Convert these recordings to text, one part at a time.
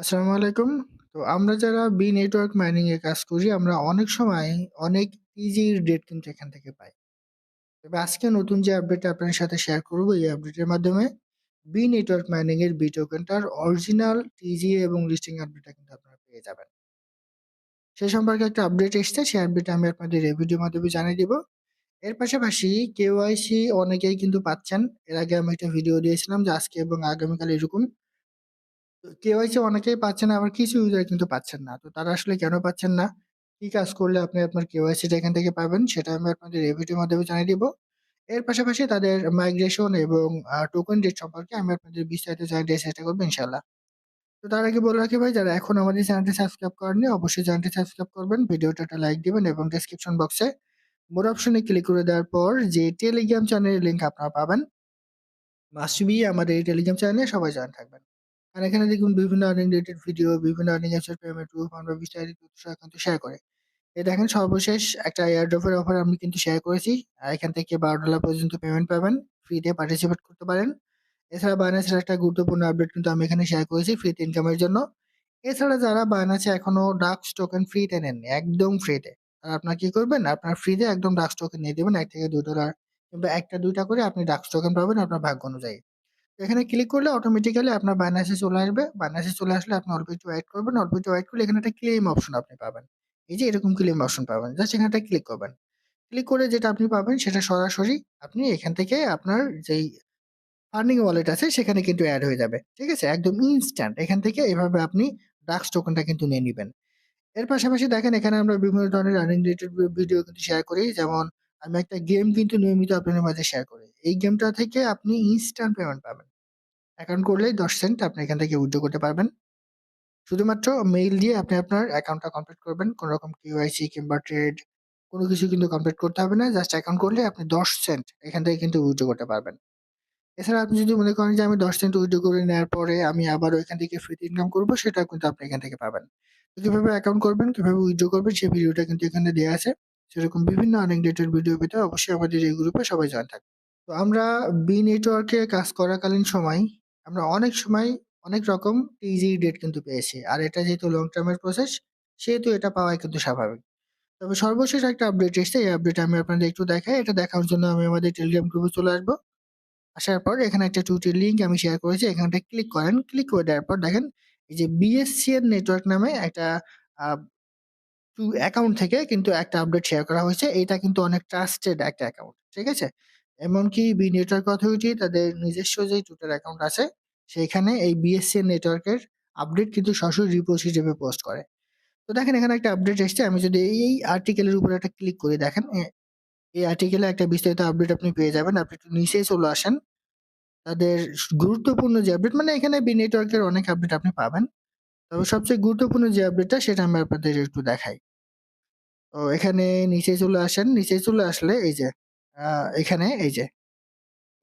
আসসালামু আলাইকুম। তো আমরা যারা বি নেটওয়ার্ক মাইনিং এ কাজ করি, আমরা অনেক সময় অনেক ইজির ডেট কিন্তু এখান থেকে পাই। তবে আজকে নতুন যে আপডেটটা আপনার সাথে শেয়ার করব, এই আপডেটের মাধ্যমে বি নেটওয়ার্ক মাইনিং এর বি টোকেনটার অরিজিনাল টিজিএ এবং লিস্টিং আপডেটটা কিন্তু আপনারা পেয়ে যাবেন। সে সম্পর্কে একটা আপডেট এসছে, সেই আপডেট আমি আপনাদের এই ভিডিওর মাধ্যমে জানিয়ে দিব। এর পাশাপাশি কেওয়াইসি অনেকেই কিন্তু পাচ্ছেন। এর আগে আমি একটা ভিডিও দিয়েছিলাম যে আজকে এবং আগামীকাল এরকম কেওয়াইসি অনেকেই পাচ্ছেন আবার কিছু ইউজার কিন্তু পাচ্ছেন না। তো তারা আসলে কেন পাচ্ছেন না? কি কাজ করলে আপনি আপনার কেওয়াইসিটা এখান থেকে পাবেন সেটা আমি আপনাদের এই মাধ্যমে জানিয়ে দিব। এর পাশাপাশি তাদের মাইগ্রেশন এবং টোকেন রেট সম্পর্কে আমি আপনাদের বিস্তারিত জানিয়ে দেওয়ার চেষ্টা করব, ইনশাআল্লাহ। তো তার আগে বলে রাখি ভাই, যারা এখন আমাদের চ্যানেলটি সাবস্ক্রাইব করেননি, অবশ্যই চ্যানেলটি সাবস্ক্রাইব করবেন। ভিডিওটা একটা লাইক দিবেন এবং ডেসক্রিপশন বক্সে মোর অপশনে ক্লিক করে দেওয়ার পর যে টেলিগ্রাম চ্যানেলের লিঙ্ক আপনারা পাবেন মাস্ট আমাদের এই টেলিগ্রাম চ্যানেলে সবাই জয়েন থাকবেন। আর এখানে দেখুন বিভিন্ন আর্নিং রিলেটেড ভিডিও, বিভিন্ন আর্নিং অ্যাপসের পেমেন্ট প্রুফ আমরা বিস্তারিত তথ্য কিন্তু শেয়ার করে। এই দেখেন সর্বশেষ একটা এয়ারড্রপ এর অফার আমি কিন্তু শেয়ার করেছি। এখান থেকে $12 পর্যন্ত পেমেন্ট পাবেন। ফ্রিতে পার্টিসিপেট করতে পারেন। এছাড়া বাইন্যান্স এর একটা গুরুত্বপূর্ণ আপডেট কিন্তু আমি এখানে শেয়ার করেছি ফ্রিতে ইনকামের জন্য। এছাড়া যারা বাইন্যান্সে এখনও ডাক্স টোকেন ফ্রিতে নেননি, একদম ফ্রিতে। আর আপনারা কি করবেন? আপনার ফ্রিতে একদম ডাক্স টোকেন নিয়ে দিবেন $1 থেকে $2 কিংবা একটা দুইটা করে আপনি ডাক্স টোকেন পাবেন আপনার ভাগ্য অনুযায়ী। এখানে ক্লিক করলে অটোমেটিক্যালি আপনার বাইন্যান্স এ চলে আসবে। বাইন্যান্স এ চলে আসলে আপনি অল্প একটু করবেন। অল্প একটু ওয়েট করলে এখানে একটা ক্লেইম অপশন আপনি পাবেন। এই যে এরকম ক্লেইম অপশন পাবেন। জাস্ট এখানে একটা ক্লিক করবেন। ক্লিক করে যেটা আপনি পাবেন সেটা সরাসরি আপনি এখান থেকে আপনার যেই আর্নিং ওয়ালেট আছে সেখানে কিন্তু অ্যাড হয়ে যাবে। ঠিক আছে? একদম ইনস্ট্যান্ট। এখান থেকে এভাবে আপনি ডাক্স টোকেনটা কিন্তু নিয়ে নিবেন। এর পাশাপাশি দেখেন এখানে আমরা বিভিন্ন ধরনের আর্নিং রিলেটেড ভিডিও কিন্তু শেয়ার করি। যেমন আমি একটা গেম কিন্তু নিয়মিত আপনাদের মাঝে শেয়ার করি। এই গেমটা থেকে আপনি ইনস্ট্যান্ট পেমেন্ট পাবেন। অ্যাকাউন্ট করলেই ১০ সেন্ট আপনি এখান থেকে উইথড্র করতে পারবেন। শুধুমাত্র মেইল দিয়ে আপনি আপনার অ্যাকাউন্টটা কমপ্লিট করবেন। কোন রকম কেওয়াইসি কিংবা ট্রেড কোনো কিছু কিন্তু কমপ্লিট করতে হবে না। জাস্ট অ্যাকাউন্ট করলে আপনি ১০ সেন্ট এখান থেকে কিন্তু উইথড্র করতে পারবেন। এছাড়া আপনি যদি মনে করেন যে আমি ১০ সেন্ট উইথড্র করে নেওয়ার পরে আমি আবার এখান থেকে ফ্রিতে ইনকাম করব সেটাও কিন্তু আপনি এখান থেকে পাবেন। তো কীভাবে অ্যাকাউন্ট করবেন, কীভাবে উইথড্র করবেন সেই ভিডিওটা কিন্তু এখানে দেওয়া আছে। সেরকম বিভিন্ন রিলেটেড ভিডিও পেতে অবশ্যই আমাদের এই গ্রুপে সবাই জয়েন থাকবেন। তো আমরা বি নেটওয়ার্কে কাজ করাকালীন সময় আমরা অনেক সময় অনেক রকম টিজি ডেট কিন্তু পেয়েছি। আর এটা যেহেতু লং টার্মের প্রসেস সেহেতু এটা পাওয়াই কিন্তু স্বাভাবিক। তবে সর্বশেষ একটা আপডেট এসছে। এই আপডেট আমি আপনাদের একটু দেখাই। এটা দেখার জন্য আমি আমাদের টেলিগ্রাম গ্রুপে চলে আসব। আসার পর এখানে একটা টুইটের লিংক আমি শেয়ার করেছি। এখানটায় ক্লিক করেন। ক্লিক করে দেওয়ার পর দেখেন, এই যে বিএসসিএন নেটওয়ার্ক নামে একটা অ্যাকাউন্ট থেকে কিন্তু একটা আপডেট শেয়ার করা হয়েছে। এটা কিন্তু অনেক ট্রাস্টেড একটা অ্যাকাউন্ট। ঠিক আছে? এমনকি বি নেটওয়ার্ক অথরিটি তাদের নিজস্ব যে টুইটার অ্যাকাউন্ট আছে সেইখানে এই বিএসসি নেটওয়ার্কের আপডেট কিন্তু সরাসরি রিপোস্ট হিসেবে পোস্ট করে। তো দেখেন এখানে একটা আপডেট এসছে। আমি যদি এই, আর্টিকেলের উপরে একটা ক্লিক করি দেখেন এই আর্টিকেলে একটা বিস্তারিত আপডেট আপনি পেয়ে যাবেন। আপনি একটু নিচেই চলে আসেন। তাদের গুরুত্বপূর্ণ যে আপডেট মানে এখানে বি নেটওয়ার্কের অনেক আপডেট আপনি পাবেন। তবে সবচেয়ে গুরুত্বপূর্ণ যে আপডেটটা সেটা আমি আপনাদের একটু দেখাই। তো এখানে নিচে চলে আসেন। নিচে চলে আসলে এই যে এখানে এই যে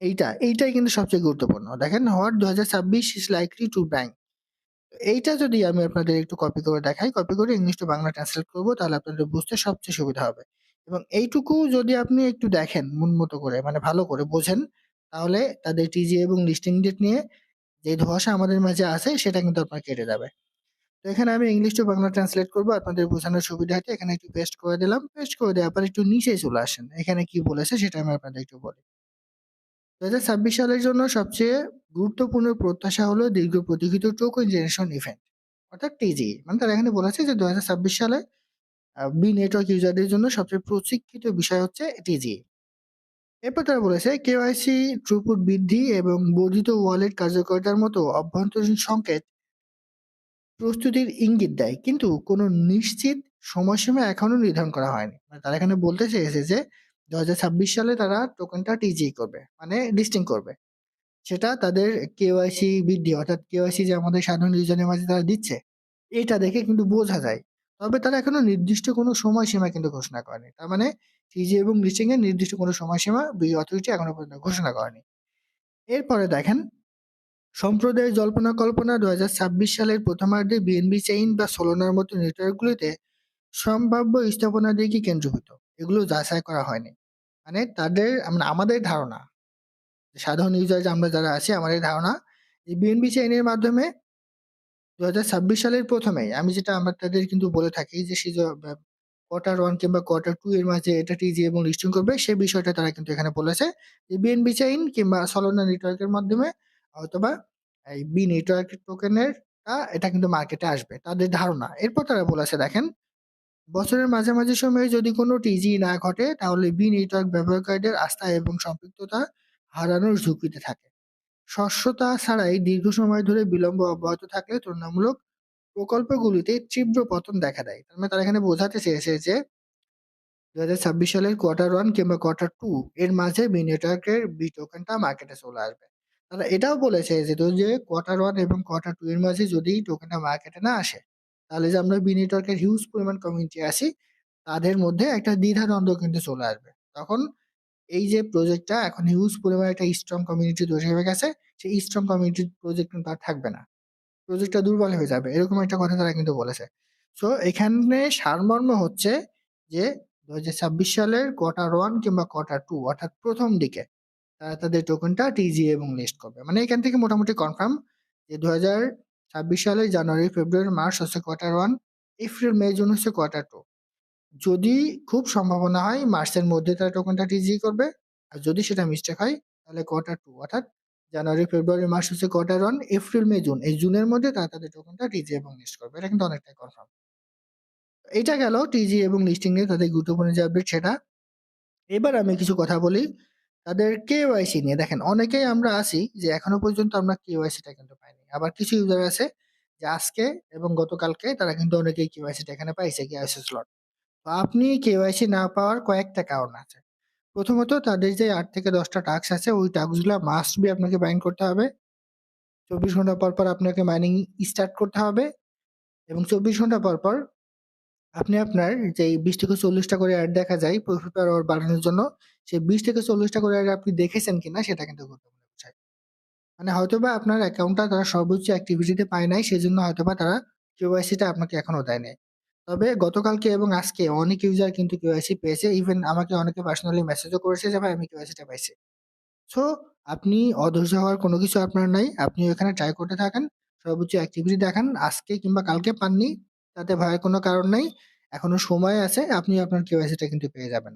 এইটা, এইটাই কিন্তু সবচেয়ে গুরুত্বপূর্ণ। দেখেন what ২০২৬ is likely to bang. এইটা যদি আমি আপনাদের একটু কপি করে দেখাই, কপি করে ইংলিশ টু বাংলা ট্রান্সলেট করব তাহলে আপনাদের বুঝতে সবচেয়ে সুবিধা হবে। এবং এইটুকু যদি আপনি একটু দেখেন মন মতো করে মানে ভালো করে বোঝেন তাহলে তাদের টিজি এবং লিস্টিং ডেট নিয়ে যে ধোঁয়াশা আমাদের মাঝে আছে সেটা কিন্তু আপনার কেটে যাবে। তো এখানে আমি ইংলিশ টু বাংলা ট্রান্সলেট করব, আপনাদের বোঝানোর সুবিধার্থে এখানে একটু পেস্ট করে দিলাম। পেস্ট করে দেওয়ার পর একটু নিচে চলে আসেন। এখানে কি বলেছে সেটা আমি আপনাদের একটু বলি। ২০২৬ সালের জন্য সবচেয়ে গুরুত্বপূর্ণ প্রত্যাশা হলো দীর্ঘ প্রতীক্ষিত টোকেন জেনারেশন ইভেন্ট অর্থাৎ টিজি। মানে তারা এখানে বলেছে যে ২০২৬ সালে, আ বি নেটওয়ার্ক ইউজারদের জন্য সবচেয়ে প্রশিক্ষিত বিষয় হচ্ছে টিজি। এরপর তারা বলেছে কেওয়াইসি থ্রুপুট বৃদ্ধি এবং বর্ধিত ওয়ালেট কার্যকারিতার মতো অভ্যন্তরীণ সংকেত প্রস্তুতির ইঙ্গিত দেয়। কিন্তু কোনো নিশ্চিত সময়সীমা এখনও নির্ধারণ করা হয়নি। মানে তারা এখানে বলতে চেয়েছে যে ২০২৬ সালে তারা টোকেনটা টিজি করবে। মানে লিস্টিং করবে। সেটা তাদের কেওয়াইসি বৃদ্ধি অর্থাৎ কেওয়াইসি যে আমাদের সাধারণ ইউজারের মাঝে তারা দিচ্ছে, এটা দেখে কিন্তু বোঝা যায়। তবে তারা এখনও নির্দিষ্ট কোনো সময়সীমা কিন্তু ঘোষণা করেনি। তার মানে টিজি এবং লিস্টিং এর নির্দিষ্ট কোনো সময়সীমা বি অথরিটি এখনও পর্যন্ত ঘোষণা করেনি। এরপরে দেখেন সম্প্রদায়ের জল্পনা কল্পনা ২০২৬ সালের প্রথমার্ধে বিএনবি চেইন বা সোলানার মতো নেটওয়ার্কগুলিতে সম্ভাব্য স্থাপনার দিকে কেন্দ্রীভূত। এগুলো যাচাই করা হয়নি। মানে তাদের মানে আমাদের ধারণা, সাধারণ ইউজার আমরা যারা আছি, আমাদের ধারণা এই বিএনবি চেইনের মাধ্যমে 2026 সালের ১ম এই আমি যেটা আমরা তাদের কিন্তু বলে থাকি যে ব্যা কোয়ার্টার 1 কিংবা কোয়ার্টার টু এর মাঝে এটা টিজি এবং লিস্টিং করবে সেই বিষয়টা তারা কিন্তু এখানে বলেছে। যে বিএনবি চেইন কিংবা সলোনা নেটওয়ার্কের মাধ্যমে হয়তোবা এই বি নেটওয়ার্ক টোকেনের এটা কিন্তু মার্কেটে আসবে। তাদের ধারণা। এরপর তারা বলেছে দেখেন, বছরের মাঝামাঝি সময়ে যদি কোনো টিজি না ঘটে তাহলে বি নেটওয়ার্ক ব্যবহারকারীদের আস্থা এবং সম্পৃক্ততা হারানোর ঝুঁকিতে থাকে। স্বচ্ছতা ছাড়াই দীর্ঘ সময় ধরে বিলম্ব অব্যাহত থাকলে তুলনামূলক প্রকল্পগুলিতে তীব্র পতন দেখা দেয়। তার মানে তারা এখানে বোঝাতে চেয়েছে যে 2026 সালের কোয়ার্টার 1 কিংবা কোয়ার্টার টু এর মাঝে বি নেটওয়ার্কের বি টোকেনটা মার্কেটে চলে আসবে। তারা এটাও বলেছে যে, তো যে কোয়ার্টার ওয়ান এবং কোয়ার্টার 2 এর মাঝে যদি টোকেনটা মার্কেটে না আসে, তাহলে যে আমরা বি নেটওয়ার্কের হিউজ পরিমাণ কমিউনিটি আছি, তাদের মধ্যে একটা দ্বিধা-দ্বন্দ্ব কিন্তু চলে আসবে। তখন এই যে প্রজেক্টটা এখন হিউজ পরিমাণে একটা স্ট্রং কমিউনিটি তৈরি হয়ে গেছে, সেই স্ট্রং কমিউনিটি প্রজেক্ট কিন্তু আর থাকবে না। প্রজেক্টটা দুর্বল হয়ে যাবে। এরকম একটা কথা তারা কিন্তু বলেছে। সো এখানে সারমর্ম হচ্ছে যে 2026 সালের কোয়ার্টার ওয়ান কিংবা কোয়ার্টার টু অর্থাৎ প্রথম দিকে তারা তাদের টোকেনটা টিজি এবং লিস্ট করবে। মানে এখান থেকে মোটামুটি কনফার্ম যে 2026 সালে জানুয়ারি, ফেব্রুয়ারি, মার্চ হচ্ছে কোয়ার্টার 1, এপ্রিল, মে, জুন হচ্ছে কোয়ার্টার টু যদি খুব সম্ভাবনা হয় মার্চের মধ্যে তারা টোকেনটা টিজি করবে। আর যদি সেটা মিস্টেক হয় তাহলে কোয়ার্টার টু অর্থাৎ জানুয়ারি, ফেব্রুয়ারি, মার্চ হচ্ছে কোয়ার্টার 1, এপ্রিল, মে, জুন। এই জুনের মধ্যে তারা তাদের টোকেনটা টিজি এবং লিস্ট করবে। এটা কিন্তু অনেকটাই কনফার্ম। এটা গেল টিজি এবং লিস্টিং নিয়ে তাদের গুরুত্বপূর্ণ যে আপডেট সেটা। এবার আমি কিছু কথা বলি তাদের কেওয়াইসি নিয়ে। দেখেন অনেকেই আমরা আছি যে এখনও পর্যন্ত আমরা কেওয়াইসিটা কিন্তু পাইনি। আবার কিছু ইউজার আছে যে আজকে এবং গতকালকে তারা কিন্তু অনেকেই কেওয়াইসিটা এখানে পাইছে কেওয়াইসি স্লট। তো আপনি কেওয়াইসি না পাওয়ার কয়েকটা কারণ আছে। প্রথমত তাদের যে আট থেকে দশটা টাস্ক আছে ওই টাস্কগুলা মাস্ট বি আপনাকে বাইন করতে হবে। ২৪ ঘণ্টা পর, পর আপনাকে মাইনিং স্টার্ট করতে হবে এবং ২৪ ঘণ্টা পর, পর আপনি আপনার যেই ২০ থেকে ৪০ টা করে অ্যাড দেখা যায় প্রফিট পার আওয়ার বাড়ানোর জন্য, সেই ২০ থেকে ৪০ টা করে অ্যাড আপনি দেখেছেন কিনা সেটা কিন্তু গুরুত্বপূর্ণ বিষয়। মানে হয়তোবা আপনার অ্যাকাউন্টটা তারা সর্বোচ্চ অ্যাক্টিভিটিতে পায় নাই সেই সেজন্য হয়তোবা তারা কেওয়াইসিটা আপনাকে এখনও দেয় নাই। তবে গতকালকে এবং আজকে অনেক ইউজার কিন্তু কেওয়াইসি পেয়েছে। ইভেন আমাকে অনেকে পার্সোনালি মেসেজও করেছে যে ভাই আমি কেওয়াইসিটা পাইছি। সো আপনি অধৈর্য হওয়ার কোনো কিছু আপনার নাই। আপনি ওখানে ট্রাই করতে থাকেন। সর্বোচ্চ অ্যাক্টিভিটি দেখান। আজকে কিংবা কালকে পাননি, তাতে ভয়ের কোনো কারণ নাই। এখনও সময় আছে। আপনি আপনার কেওয়াইসিটা কিন্তু পেয়ে যাবেন।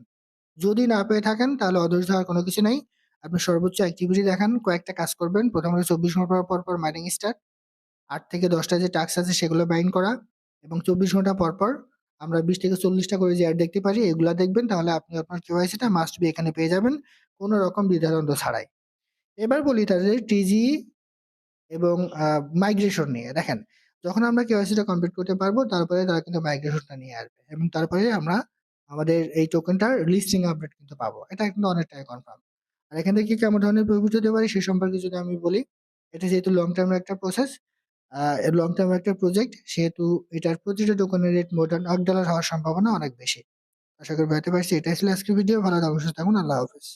যদি না পেয়ে থাকেন তাহলে অধৈর্য হওয়ার কোনো কিছু নাই। আপনি সর্বোচ্চ অ্যাক্টিভিটি দেখান। কয়েকটা কাজ করবেন। প্রথমত ২৪ ঘণ্টা পর, পর মাইনিং স্টার্ট। আট থেকে দশটা যে টাস্ক আছে সেগুলো বাইন করা এবং ২৪ ঘণ্টা পর, পর আমরা ২০ থেকে চল্লিশটা করে যে অ্যাড দেখতে পারি এগুলো দেখবেন তাহলে আপনি আপনার কেওয়াইসিটা মাস্ট বি এখানে পেয়ে যাবেন। কোনো রকম দ্বিধাদ্বন্দ্ব ছাড়াই। এবার বলি তাদের টিজি এবং মাইগ্রেশন নিয়ে। দেখেন, যখন আমরা কেওয়াইসিটা কমপ্লিট করতে পারব তারপরে তারা কিন্তু মাইগ্রেশনটা নিয়ে আসবে এবং তারপরে আমরা আমাদের এই টোকেনটার লিস্টিং আপডেট কিন্তু পাবো। এটা কিন্তু অনেকটাই কনফার্ম। আর এখান থেকে কেমন ধরনের প্রফিট হতে পারে সে সম্পর্কে যদি আমি বলি, এটা যেহেতু লং টার্ম এর একটা প্রসেস, লং টার্মের একটা প্রজেক্ট সেহেতু এটার প্রতিটা টোকেনের রেট মোর দ্যান $1 হওয়ার সম্ভাবনা অনেক বেশি। আশা করি বুঝাতে পারছি। এটাই ছিল আজকের ভিডিও। ভালো থাকুন, সুস্থ থাকুন। আল্লাহ হাফেজ।